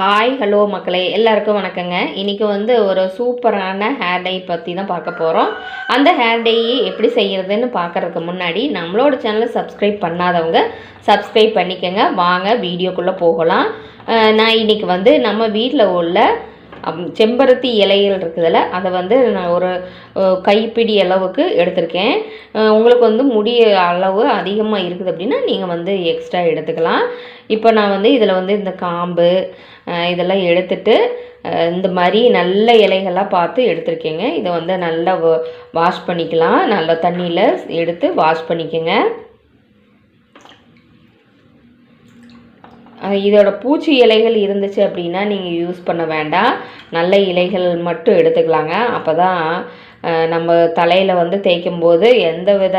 Hi hello மக்களே எல்லாருக்கும் வணக்கங்க. இன்றைக்கி வந்து ஒரு சூப்பரான ஹேர் டை பற்றி தான் பார்க்க போகிறோம் அந்த ஹேர் டை எப்படி செய்கிறதுன்னு பார்க்குறதுக்கு முன்னாடி நம்மளோட சேனலை சப்ஸ்கிரைப் பண்ணாதவங்க சப்ஸ்கிரைப் பண்ணிக்கோங்க. வாங்க வீடியோக்குள்ளே போகலாம். நான் இன்றைக்கி வந்து நம்ம வீட்டில் உள்ள செம்பருத்தி இலைகள் இருக்குதுல்ல அதை வந்து நான் ஒரு கைப்பிடி அளவுக்கு எடுத்திருக்கேன். உங்களுக்கு வந்து முடி அளவு அதிகமாக இருக்குது அப்படின்னா நீங்கள் வந்து எக்ஸ்ட்ரா எடுத்துக்கலாம். இப்போ நான் வந்து இதில் வந்து இந்த காம்பு இதெல்லாம் எடுத்துட்டு இந்த மாதிரி நல்ல இலைகள்லாம் பார்த்து எடுத்திருக்கேங்க. இதை வந்து நல்லா வாஷ் பண்ணிக்கலாம். நல்ல தண்ணியில் எடுத்து வாஷ் பண்ணிக்கோங்க. இதோட பூச்சி இலைகள் இருந்துச்சு அப்படின்னா நீங்கள் யூஸ் பண்ண வேண்டாம். நல்ல இலைகள் மட்டும் எடுத்துக்கலாங்க. அப்போ தான் நம்ம தலையில் வந்து தேய்க்கும் போது எந்த வித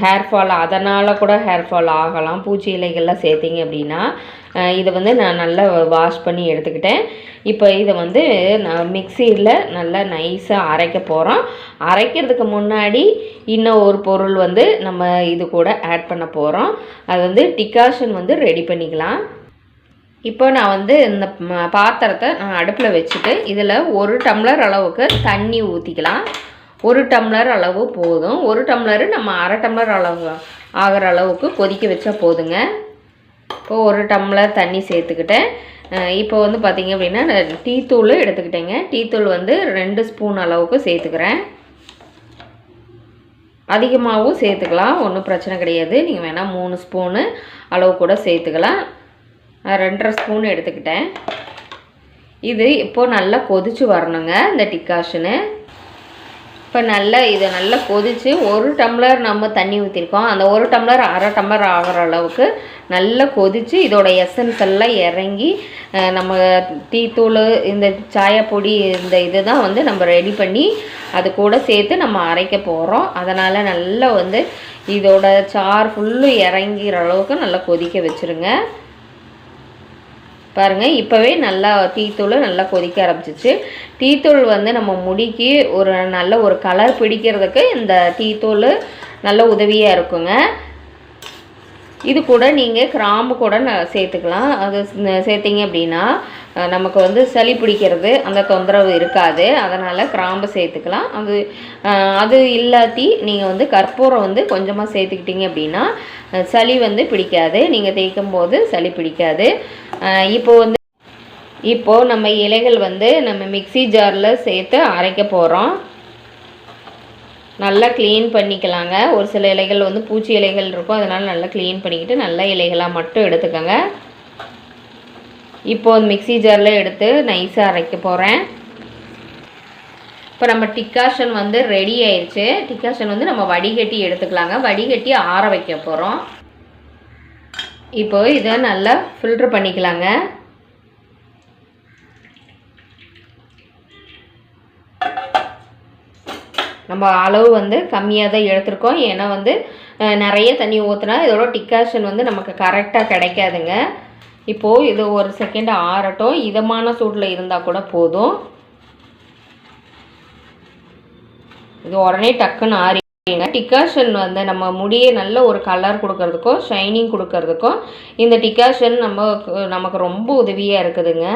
ஹேர் ஃபால் அதனால் கூட ஹேர் ஃபால் ஆகலாம். பூச்சி இலைகள்லாம் சேர்த்திங்க அப்படின்னா இதை வந்து நான் நல்லா வாஷ் பண்ணி எடுத்துக்கிட்டேன். இப்போ இதை வந்து நான் மிக்சியில் நல்லா நைஸாக அரைக்க போகிறோம் அரைக்கிறதுக்கு முன்னாடி இன்னும் ஒரு பொருள் வந்து நம்ம இது கூட ஆட் பண்ண போகிறோம் அது வந்து டிகாஷன் வந்து ரெடி பண்ணிக்கலாம். இப்போ நான் வந்து இந்த பாத்திரத்தை நான் அடுப்பில் வச்சுட்டு இதில் ஒரு டம்ளர் அளவுக்கு தண்ணி ஊற்றிக்கலாம் ஒரு டம்ளர் அளவு போதும். ஒரு டம்ளரு நம்ம அரை டம்ளர் அளவு ஆகிற அளவுக்கு கொதிக்க வச்சா போதுங்க. இப்போ ஒரு டம்ளர் தண்ணி சேர்த்துக்கிட்டேன். இப்போ வந்து பார்த்திங்க அப்படின்னா நான் டீ தூள் எடுத்துக்கிட்டேங்க. டீ தூள் வந்து ரெண்டு ஸ்பூன் அளவுக்கு சேர்த்துக்கிறேன். அதிகமாகவும் சேர்த்துக்கலாம் ஒன்றும் பிரச்சனை கிடையாது. நீங்கள் வேணால் மூணு ஸ்பூனு அளவு கூட சேர்த்துக்கலாம். ரெண்டரை ஸ்பூன் எடுத்துக்கிட்டேன். இது இப்போது நல்லா கொதிச்சு வரணுங்க இந்த டிக்காஷனு இப்போ நல்லா இதை நல்லா கொதித்து ஒரு டம்ளர் நம்ம தண்ணி ஊற்றிருக்கோம் அந்த ஒரு டம்ளர் அரை டம்ளர் ஆகிற அளவுக்கு நல்லா கொதித்து இதோட எசன்ஸ் எல்லாம் இறங்கி நம்ம டீத்தூள் இந்த சாயப்பொடி இந்த இது தான் வந்து நம்ம ரெடி பண்ணி அது கூட சேர்த்து நம்ம அரைக்க போகிறோம் அதனால் நல்லா வந்து இதோட சார் ஃபுல்லு இறங்கிற அளவுக்கு நல்லா கொதிக்க வச்சுருங்க. பாருங்கள் இப்போவே நல்லா டீத்தூள் நல்லா கொதிக்க ஆரம்பிச்சிச்சு டீத்தூள் வந்து நம்ம முடிக்கு ஒரு நல்ல ஒரு கலர் பிடிக்கிறதுக்கு இந்த டீத்தூள் நல்ல உதவியாக இருக்குங்க. இது கூட நீங்கள் கிராம்பு கூட ந- சேர்த்துக்கலாம். அது சேர்த்திங்க அப்படின்னா நமக்கு வந்து சளி பிடிக்கிறது அந்த தொந்தரவு இருக்காது. அதனால் கிராம்பு சேர்த்துக்கலாம். அது அது இல்லாட்டி நீங்கள் வந்து கற்பூரம் வந்து கொஞ்சமாக சேர்த்துக்கிட்டீங்க அப்படின்னா சளி வந்து பிடிக்காது. நீங்கள் தேய்க்கும் போது சளி பிடிக்காது. இப்போது இப்போ வந்து இப்போது நம்ம இலைகள் வந்து நம்ம மிக்ஸி ஜாரில் சேர்த்து அரைக்க போகிறோம் நல்லா க்ளீன் பண்ணிக்கலாங்க. ஒரு சில இலைகள் வந்து பூச்சி இலைகள் இருக்கும். அதனால் நல்லா க்ளீன் பண்ணிக்கிட்டு நல்ல இலைகளாக மட்டும் எடுத்துக்கோங்க. இப்போ மிக்ஸி ஜாரில் எடுத்து நைஸாக அரைக்க போகிறேன் இப்போ நம்ம டிக்காஷன் வந்து ரெடி ஆயிடுச்சு டிக்காஷன் வந்து நம்ம வடிகட்டி எடுத்துக்கலாங்க. வடிகட்டி ஆற வைக்க போகிறோம் இப்போ இதை நல்லா ஃபில்ட்ரு பண்ணிக்கலாங்க. நம்ம அளவு வந்து கம்மியாக தான் எடுத்திருக்கோம். ஏன்னா வந்து நிறைய தண்ணி ஊற்றுனா இதோட டிக்காஷன் வந்து நமக்கு கரெக்டாக கிடைக்காதுங்க. இப்போது இது ஒரு செகண்ட் ஆறட்டும். இதமான சூட்டில் இருந்தால் கூட போதும். இது உடனே டக்குன்னு ஆறிங்க டிக்காஷன் வந்து நம்ம முடியை நல்ல ஒரு கலர் கொடுக்கறதுக்கும் ஷைனிங் கொடுக்கறதுக்கும் இந்த டிக்காஷன் நம்ம நமக்கு ரொம்ப உதவியாக இருக்குதுங்க.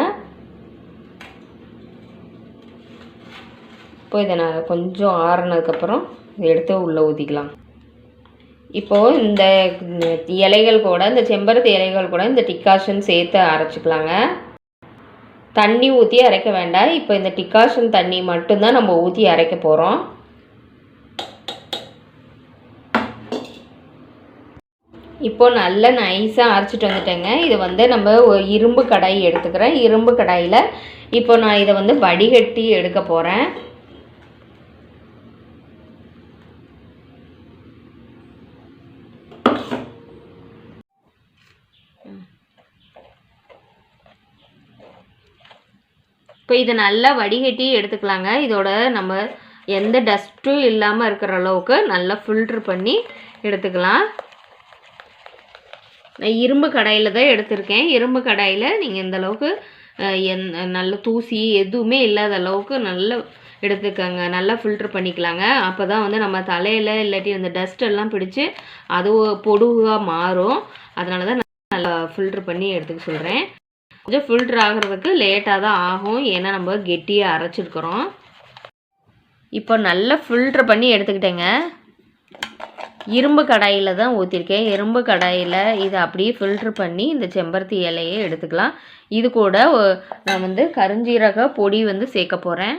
இப்போ இதை நான் கொஞ்சம் ஆறுனதுக்கப்புறம் இதை எடுத்து உள்ளே ஊற்றிக்கலாம் இப்போது இந்த இலைகள் கூட இந்த செம்பருத்தி இலைகள் கூட இந்த டிக்காஷன் சேர்த்து அரைச்சிக்கலாங்க. தண்ணி ஊற்றி அரைக்க வேண்டாம். இப்போ இந்த டிக்காஷன் தண்ணி மட்டும்தான் நம்ம ஊற்றி அரைக்க போகிறோம் இப்போ நல்லா நைஸாக அரைச்சிட்டு வந்துட்டேங்க. இது வந்து நம்ம இரும்பு கடாய் எடுத்துக்கிறேன். இரும்பு கடாயில் இப்போ நான் இதை வந்து வடிகட்டி எடுக்க போகிறேன் இப்போ இதை நல்லா வடிகட்டி எடுத்துக்கலாங்க. இதோட நம்ம எந்த டஸ்ட்டும் இல்லாமல் இருக்கிற அளவுக்கு நல்லா ஃபில்ட்ரு பண்ணி எடுத்துக்கலாம். நான் இரும்பு கடாயில் தான் எடுத்திருக்கேன். இரும்பு கடாயில் நீங்கள் இந்த அளவுக்கு எந் நல்ல தூசி எதுவுமே இல்லாத அளவுக்கு நல்ல எடுத்துக்கோங்க. நல்லா ஃபில்ட்ரு பண்ணிக்கலாங்க. அப்போ தான் வந்து நம்ம தலையில் இல்லாட்டி அந்த டஸ்ட் எல்லாம் பிடிச்சி அது பொடுவாக மாறும். அதனால தான் நான் நல்லா ஃபில்ட்ரு பண்ணி எடுத்துக்க சொல்கிறேன் கொஞ்சம் ஃபில்ட்ரு ஆகிறதுக்கு லேட்டாக தான் ஆகும். ஏன்னா நம்ம கெட்டியாக அரைச்சிருக்கிறோம். இப்போ நல்லா ஃபில்ட்ரு பண்ணி எடுத்துக்கிட்டேங்க. இரும்பு கடாயில் தான் ஊற்றிருக்கேன் இரும்பு கடாயில் இதை அப்படியே ஃபில்ட்ரு பண்ணி இந்த செம்பருத்தி இலையை எடுத்துக்கலாம். இது கூட நான் வந்து கருஞ்சீரக பொடி வந்து சேர்க்க போகிறேன்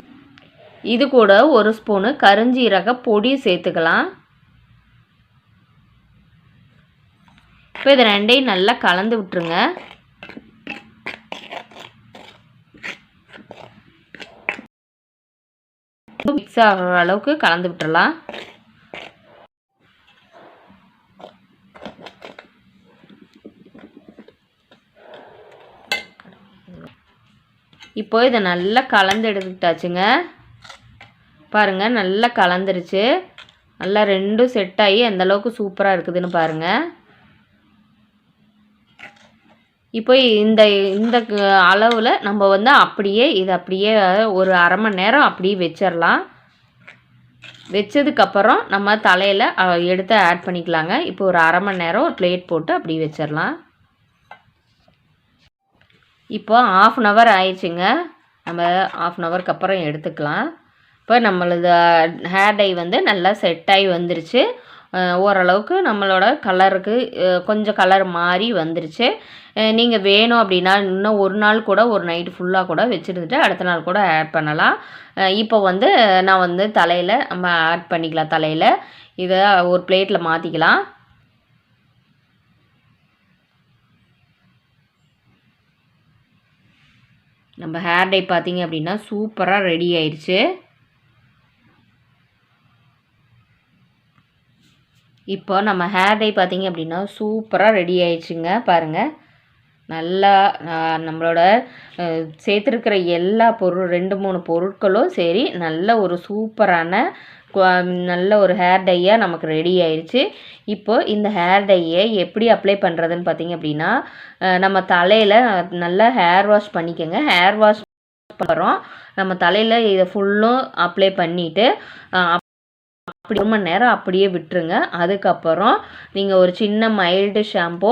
இது கூட ஒரு ஸ்பூனு கருஞ்சீரக பொடி சேர்த்துக்கலாம். இப்போ இது ரெண்டையும் நல்லா கலந்து விட்டுருங்க. மிக்ஸ் ஆகிற அளவுக்கு கலந்து விட்டுறலாம். இப்போ இதை நல்லா கலந்து எடுத்துக்கிட்டாச்சுங்க. பாருங்கள் நல்லா கலந்துருச்சு. நல்லா ரெண்டும் செட் ஆகி எந்த அளவுக்கு சூப்பராக இருக்குதுன்னு பாருங்கள் இப்போ இந்த இந்த அளவில் நம்ம வந்து அப்படியே இது அப்படியே ஒரு அரை மணி நேரம் அப்படியே வச்சிடலாம் வச்சதுக்கப்புறம் நம்ம தலையில் எடுத்து ஆட் பண்ணிக்கலாங்க. இப்போ ஒரு அரை மணி நேரம் ஒரு பிளேட் போட்டு அப்படியே வச்சிடலாம் இப்போ ஆஃப் அன் ஹவர் ஆயிடுச்சுங்க. நம்ம ஆஃப் அன் ஹவருக்கு அப்புறம் எடுத்துக்கலாம். இப்போ நம்மளது ஹேர் டை வந்து நல்லா செட் ஆகி வந்துருச்சு. ஓரளவுக்கு நம்மளோட கலருக்கு கொஞ்சம் கலர் மாறி வந்துருச்சு. நீங்கள் வேணும் அப்படின்னா இன்னும் ஒரு நாள் கூட ஒரு நைட்டு ஃபுல்லாக கூட வச்சுருந்துட்டு அடுத்த நாள் கூட ஆட் பண்ணலாம். இப்போ வந்து நான் வந்து தலையில் நம்ம ஆட் பண்ணிக்கலாம் தலையில். இதை ஒரு பிளேட்டில் மாற்றிக்கலாம் நம்ம ஹேர் டை பார்த்தீங்க அப்படின்னா சூப்பராக ரெடி ஆயிடுச்சு இப்போ நம்ம ஹேர் டை பார்த்தீங்க அப்படின்னா சூப்பராக ரெடி ஆயிடுச்சுங்க பாருங்கள் நல்லா நம்மளோட சேர்த்துருக்கிற எல்லா பொருள் ரெண்டு மூணு பொருட்களும் சரி நல்ல ஒரு சூப்பரான நல்ல ஒரு ஹேர் டையாக நமக்கு ரெடி ஆயிடுச்சு. இப்போ இந்த ஹேர் டையை எப்படி அப்ளை பண்ணுறதுன்னு பார்த்தீங்க அப்படின்னா நம்ம தலையில் நல்லா ஹேர் வாஷ் பண்ணிக்கோங்க. ஹேர் வாஷ் பண்ணுறோம் நம்ம தலையில் இதை ஃபுல்லும் அப்ளை பண்ணிவிட்டு அப்படி ரொம்ப மணி நேரம் அப்படியே விட்டுருங்க. அதுக்கப்புறம் நீங்கள் ஒரு சின்ன மைல்டு ஷாம்போ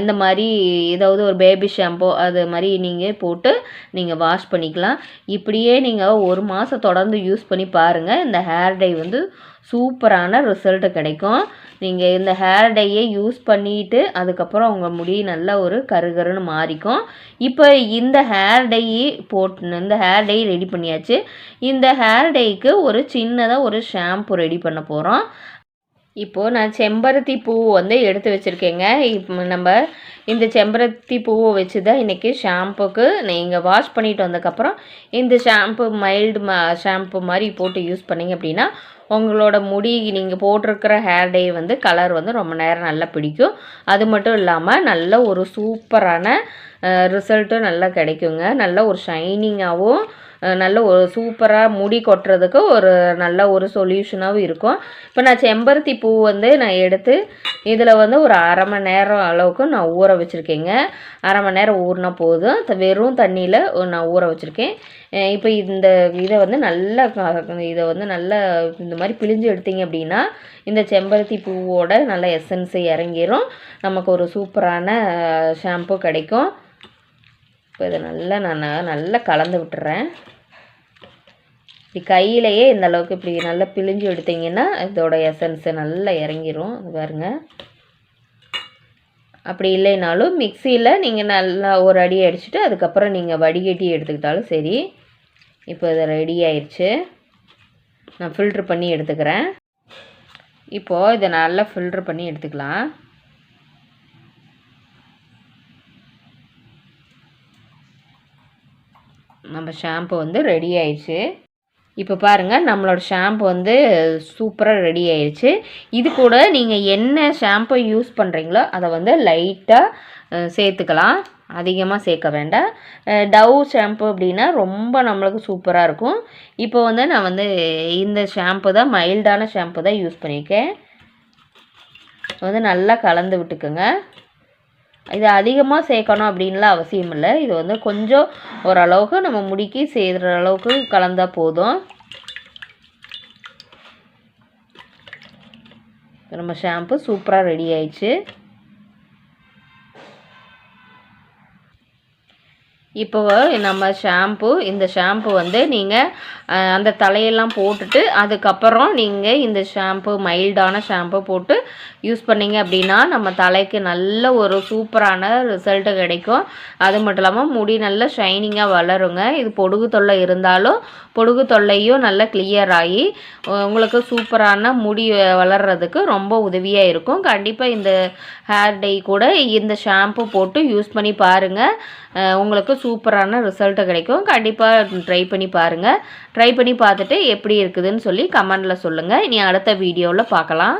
இந்த மாதிரி ஏதாவது ஒரு பேபி ஷாம்போ அது மாதிரி நீங்கள் போட்டு நீங்கள் வாஷ் பண்ணிக்கலாம். இப்படியே நீங்கள் ஒரு மாதம் தொடர்ந்து யூஸ் பண்ணி பாருங்கள் இந்த ஹேர் டை வந்து சூப்பரான ரிசல்ட் கிடைக்கும். நீங்கள் இந்த ஹேர் டையை யூஸ் பண்ணிட்டு அதுக்கப்புறம் உங்கள் முடி நல்ல ஒரு கருகருன்னு மாறிக்கும். இப்போ இந்த ஹேர் டை போட்டு இந்த ஹேர் டை ரெடி பண்ணியாச்சு. இந்த ஹேர் டைக்கு ஒரு சின்னதாக ஒரு ஷாம்பு ரெடி பண்ண போகிறோம் இப்போது நான் செம்பருத்தி பூ வந்து எடுத்து வச்சுருக்கேங்க. இப்போ நம்ம இந்த செம்பருத்தி பூவை வச்சு தான் இன்றைக்கி ஷாம்புக்கு நீங்கள் வாஷ் பண்ணிட்டு வந்ததுக்கப்புறம் இந்த ஷாம்பு மைல்டு மா ஷாம்பு மாதிரி போட்டு யூஸ் பண்ணீங்க அப்படின்னா உங்களோட முடி நீங்கள் போட்டிருக்கிற ஹேர் டே வந்து கலர் வந்து ரொம்ப நேரம் நல்லா பிடிக்கும். அது மட்டும் இல்லாமல் நல்ல ஒரு சூப்பரான ரிசல்ட்டும் நல்லா கிடைக்குங்க. நல்ல ஒரு ஷைனிங்காகவும் நல்ல ஒரு சூப்பராக முடி கொட்டுறதுக்கு ஒரு நல்ல ஒரு சொல்யூஷனாகவும் இருக்கும். இப்போ நான் செம்பருத்தி பூ வந்து நான் எடுத்து இதில் வந்து ஒரு அரை மணி நேரம் அளவுக்கு நான் ஊற வச்சுருக்கேங்க. அரை மணி நேரம் ஊறினா போதும். வெறும் தண்ணியில் நான் ஊற வச்சுருக்கேன். இப்போ இந்த இதை வந்து நல்லா இதை வந்து நல்லா இந்த மாதிரி பிழிஞ்சு எடுத்தீங்க அப்படின்னா இந்த செம்பருத்தி பூவோட நல்ல எசன்ஸ் இறங்கிரும். நமக்கு ஒரு சூப்பரான ஷாம்பு கிடைக்கும். இப்போ இதை நல்லா நான் நல்லா கலந்து விட்டுறேன். இப்படி கையிலையே இந்த அளவுக்கு இப்படி நல்லா பிழிஞ்சு எடுத்தீங்கன்னா இதோட எசன்ஸு நல்லா இறங்கிரும். இது பாருங்க. அப்படி இல்லைனாலும் மிக்சியில் நீங்கள் நல்லா ஒரு அடி அடிச்சுட்டு அதுக்கப்புறம் நீங்கள் வடிகட்டி எடுத்துக்கிட்டாலும் சரி இப்போ இது ரெடி ஆயிடுச்சு நான் ஃபில்ட்ரு பண்ணி எடுத்துக்கிறேன். இப்போது இதை நல்லா ஃபில்ட்ரு பண்ணி எடுத்துக்கலாம். நம்ம ஷாம்பு வந்து ரெடி ஆயிடுச்சு. இப்போ பாருங்கள் நம்மளோட ஷாம்பு வந்து சூப்பராக ரெடி ஆயிடுச்சு. இது கூட நீங்கள் என்ன ஷாம்பு யூஸ் பண்ணுறீங்களோ அதை வந்து லைட்டாக சேர்த்துக்கலாம். அதிகமாக சேர்க்க வேண்டாம். டவ் ஷாம்பு அப்படின்னா ரொம்ப நம்மளுக்கு சூப்பராக இருக்கும். இப்போ வந்து நான் வந்து இந்த ஷாம்பு தான் மைல்டான ஷாம்பு தான் யூஸ் பண்ணியிருக்கேன். வந்து நல்லா கலந்து விட்டுக்குங்க. இது அதிகமாக சேர்க்கணும் அப்படின்லாம் அவசியம் இல்லை. இது வந்து கொஞ்சம் ஓரளவுக்கு நம்ம முடிக்கி செய்கிற அளவுக்கு கலந்தால் போதும். நம்ம ஷாம்பு சூப்பராக ரெடி ஆயிடுச்சு. இப்போ நம்ம ஷாம்பு இந்த ஷாம்பு வந்து நீங்கள் அந்த தலையெல்லாம் போட்டுட்டு அதுக்கப்புறம் நீங்கள் இந்த ஷாம்பு மைல்டான ஷாம்பு போட்டு யூஸ் பண்ணிங்க அப்படின்னா நம்ம தலைக்கு நல்ல ஒரு சூப்பரான ரிசல்ட்டு கிடைக்கும். அது மட்டும் இல்லாமல் முடி நல்லா ஷைனிங்காக வளருங்க. இது பொடுகு தொல்லை இருந்தாலும் பொடுகு தொல்லையும் நல்லா கிளியர் ஆகி உங்களுக்கு சூப்பரான முடி வளர்கிறதுக்கு ரொம்ப உதவியாக இருக்கும். கண்டிப்பாக இந்த ஹேர் டை கூட இந்த ஷாம்பு போட்டு யூஸ் பண்ணி பாருங்கள் உங்களுக்கு சூப்பரான ரிசல்ட்டு கிடைக்கும். கண்டிப்பாக ட்ரை பண்ணி பாருங்கள் ட்ரை பண்ணி பார்த்துட்டு எப்படி இருக்குதுன்னு சொல்லி கமெண்டில் சொல்லுங்கள் இனி அடுத்த வீடியோவில் பார்க்கலாம்.